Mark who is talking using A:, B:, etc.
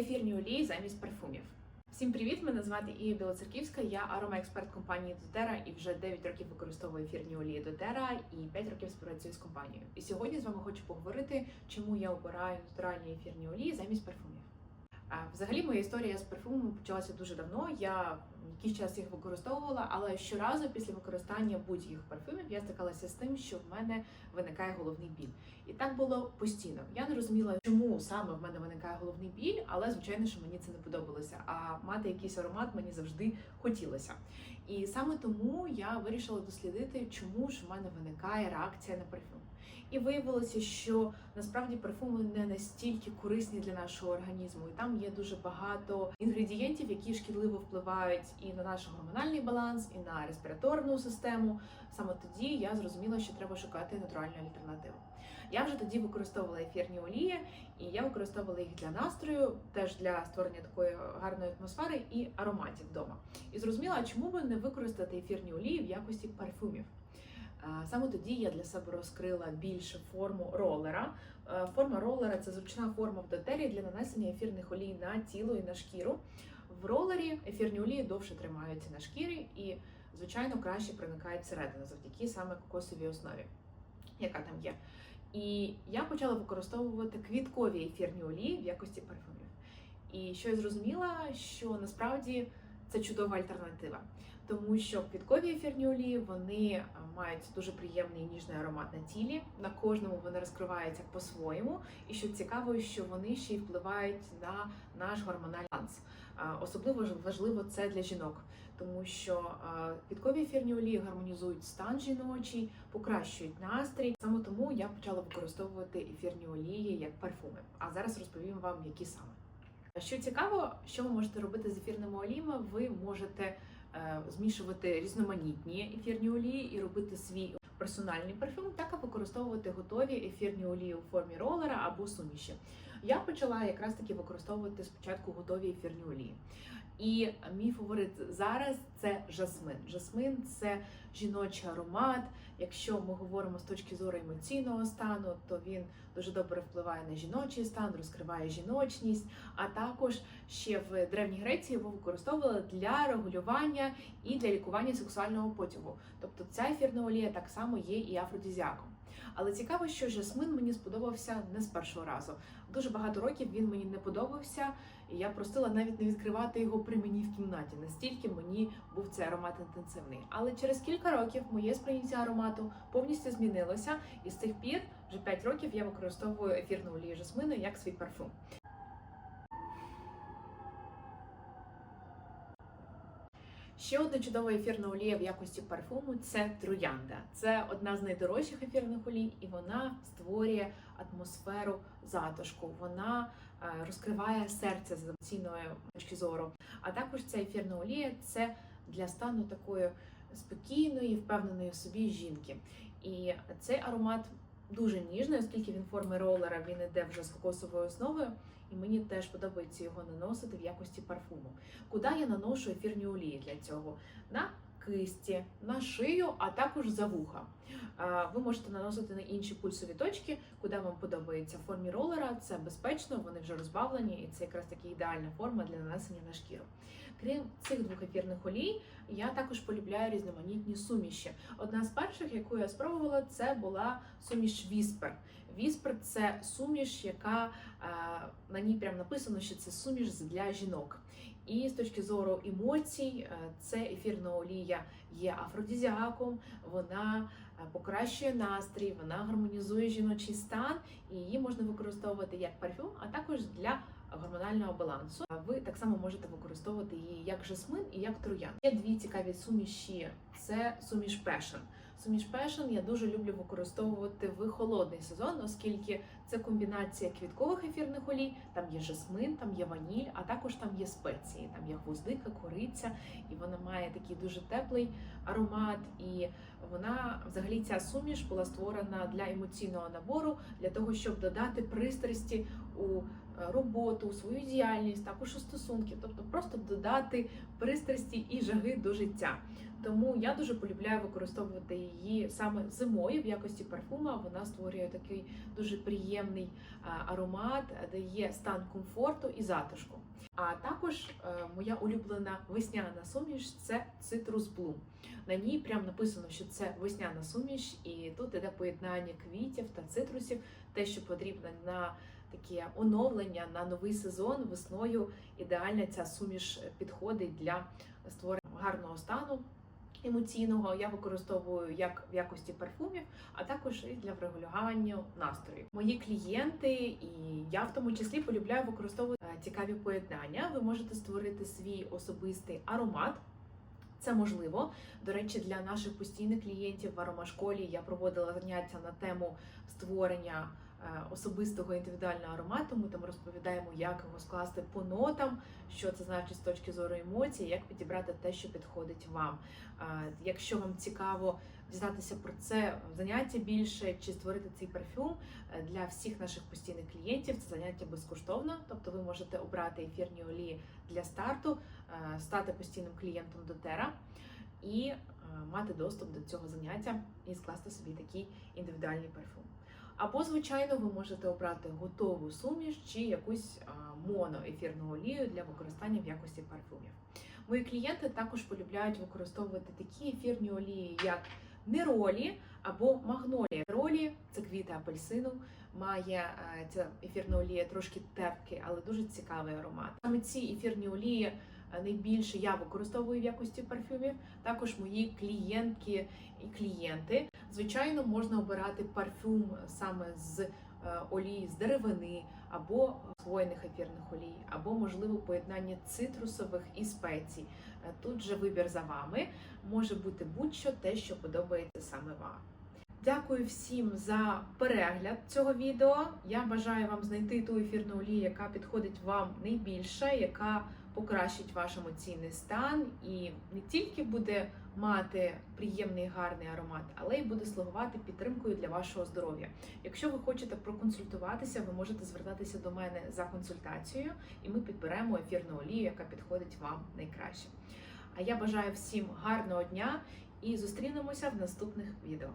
A: ефірні олії замість парфумів. Всім привіт! Мене звати Ія Білоцерківська. Я аромаексперт компанії Дотера і вже 9 років використовую ефірні олії Дотера і 5 років співпрацюю з компанією. І сьогодні з вами хочу поговорити, чому я обираю натуральні ефірні олії замість парфумів. Взагалі, моя історія з парфумами почалася дуже давно. Я якийсь час їх використовувала, але щоразу після використання будь-яких парфумів я стикалася з тим, що в мене виникає головний біль. І так було постійно. Я не розуміла, чому саме в мене виникає головний біль, але звичайно, що мені це не подобалося. А мати якийсь аромат мені завжди хотілося. І саме тому я вирішила дослідити, чому ж в мене виникає реакція на парфюм. І виявилося, що насправді парфуми не настільки корисні для нашого організму, і там є дуже багато інгредієнтів, які шкідливо впливають і на наш гормональний баланс, і на респіраторну систему. Саме тоді я зрозуміла, що треба шукати натуральну альтернативу. Я вже тоді використовувала ефірні олії, і я використовувала їх для настрою, теж для створення такої гарної атмосфери і ароматів вдома. І зрозуміла, чому би не використати ефірні олії в якості парфумів. Е, Саме тоді я для себе розкрила більше форму ролера. Е, Форма ролера це зручна форма в дотері для нанесення ефірних олій на тіло і на шкіру. В ролері ефірні олії довше тримаються на шкірі і, звичайно, краще проникають всередину завдяки саме кокосовій основі, яка там є. І я почала використовувати квіткові ефірні олії в якості парфумів. І що я зрозуміла, що насправді це чудова альтернатива, тому що квіткові ефірні олії вони е, мають дуже приємний ніжний аромат на тілі. На кожному вони розкриваються по-своєму. І що цікаво, що вони ще й впливають на наш гормональний баланс. Е, Особливо важливо це для жінок, тому що е, квіткові ефірні олії гармонізують стан жіночий, покращують настрій. Саме тому я почала використовувати ефірні олії як парфуми. А зараз розповім вам, які саме. Що цікаво, що ви можете робити з ефірними оліями, ви можете е, змішувати різноманітні ефірні олії і робити свій персональний парфюм, так і використовувати готові ефірні олії у формі ролера або суміші. Я почала якраз таки використовувати спочатку готові ефірні олії. І мій фаворит зараз це жасмин. Жасмин це жіночий аромат. Якщо ми говоримо з точки зору емоційного стану, то він дуже добре впливає на жіночий стан, розкриває жіночність. А також ще в Древній Греції його використовували для регулювання і для лікування сексуального потягу. Тобто ця ефірна олія так само є і афродизіаком. Але цікаво, що жасмин мені сподобався не з першого разу. Дуже багато років він мені не подобався, і я просила навіть не відкривати його при мені в кімнаті. Настільки мені був цей аромат інтенсивний. Але через кілька років моє сприйняття аромату повністю змінилося, і з тих пір, вже 5 років, я використовую ефірну олію жасмину як свій парфум. Ще одна чудова ефірна олія в якості парфуму це троянда. Це одна з найдорожчих ефірних олій, і вона створює атмосферу затишку. Вона е, розкриває серце з емоційної точки зору. А також ця ефірна олія це для стану такої спокійної, впевненої в собі жінки. І цей аромат дуже ніжний, оскільки він форми ролера, він іде вже з кокосовою основою. І мені теж подобається його наносити в якості парфуму. Куди я наношу ефірні олії для цього? На кисті, на шию, а також за вуха. Ви можете наносити на інші пульсові точки, куди вам подобається. В формі ролера це безпечно, вони вже розбавлені, і це якраз таки ідеальна форма для нанесення на шкіру. Крім цих двох ефірних олій, я також полюбляю різноманітні суміші. Одна з перших, яку я спробувала, це була суміш Віспер. Віспер це суміш, яка е, на ній прям написано, що це суміш для жінок. І з точки зору емоцій, е, це ефірна олія є афродизіаком, вона е, покращує настрій, вона гармонізує жіночий стан, і її можна використовувати як парфюм, а також для гормонального балансу. Ви так само можете використовувати її як жасмин і як троян. Є дві цікаві суміші. Це суміш Passion. Суміш Passion я дуже люблю використовувати в холодний сезон, оскільки це комбінація квіткових ефірних олій. Там є жасмин, там є ваніль, а також там є спеції. Там є гвоздика, кориця, і вона має такий дуже теплий аромат. І вона, взагалі, ця суміш була створена для емоційного набору, для того, щоб додати пристрасті у роботу, свою діяльність, також у стосунки, тобто просто додати пристрасті і жаги до життя. Тому я дуже полюбляю використовувати її саме зимою в якості парфума. Вона створює такий дуже приємний е, аромат, дає стан комфорту і затишку. А також е, моя улюблена весняна суміш це Citrus Bloom. На ній прям написано, що це весняна суміш, і тут іде поєднання квітів та цитрусів, те, що потрібно на таке оновлення на новий сезон. Весною ідеальна ця суміш підходить для створення гарного стану. Емоційного я використовую як в якості парфумів, а також і для врегулювання настрою. Мої клієнти і я в тому числі полюбляю використовувати е, цікаві поєднання. Ви можете створити свій особистий аромат. Це можливо. До речі, для наших постійних клієнтів в аромашколі я проводила заняття на тему створення особистого індивідуального аромату. Ми там розповідаємо, як його скласти по нотам, що це значить з точки зору емоцій, як підібрати те, що підходить вам. Е, Якщо вам цікаво дізнатися про це заняття більше чи створити цей парфюм е, для всіх наших постійних клієнтів, це заняття безкоштовно, тобто ви можете обрати ефірні олії для старту, е, стати постійним клієнтом дотера і е, мати доступ до цього заняття і скласти собі такий індивідуальний парфюм. Або, звичайно, ви можете обрати готову суміш чи якусь моноефірну олію для використання в якості парфумів. Мої клієнти також полюбляють використовувати такі ефірні олії, як неролі або магнолія. Неролі це квіти апельсину, має е, ця ефірна олія трошки терпкий, але дуже цікавий аромат. Саме ці ефірні олії е, найбільше я використовую в якості парфюмів. Також мої клієнтки і клієнти. Звичайно, можна обирати парфюм саме з е, олії з деревини або хвойних ефірних олій, або можливо поєднання цитрусових і спецій. Е, Тут же вибір за вами може бути будь-що те, що подобається саме вам. Дякую всім за перегляд цього відео. Я бажаю вам знайти ту ефірну олію, яка підходить вам найбільше, яка покращить ваш емоційний стан і не тільки буде мати приємний гарний аромат, але й буде слугувати підтримкою для вашого здоров'я. Якщо ви хочете проконсультуватися, ви можете звертатися до мене за консультацією, і ми підберемо ефірну олію, яка підходить вам найкраще. А я бажаю всім гарного дня і зустрінемося в наступних відео.